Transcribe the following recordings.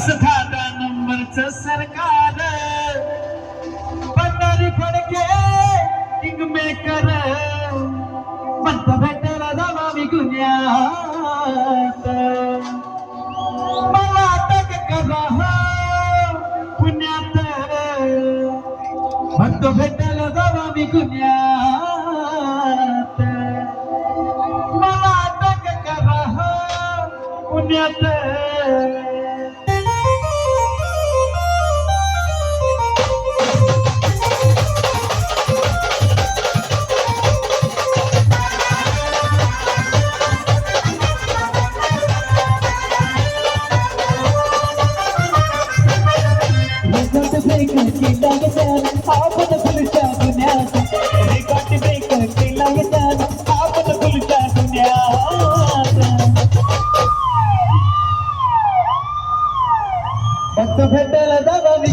असं दहा नंबरच सरकार. पंढरी फडके किंग मेकर पंत भेटायला जावा मी गुन्ह्यात. मला अटक करा हो पुण्यात. पंत भेटायला जावा मी गुन्ह्यात. मला अटक करा हो पुण्यात. आपण फुलच्या गुन्ह्यात रेकॉर्ड ब्रेकर केला येतात आपण फुलच्या गुन्ह्यात फक्त भेटायला जावा मी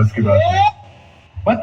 बस की बात है। मत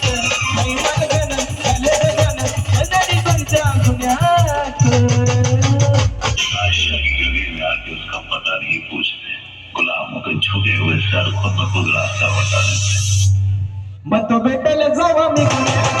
झुके हुए भेटायला जावा मी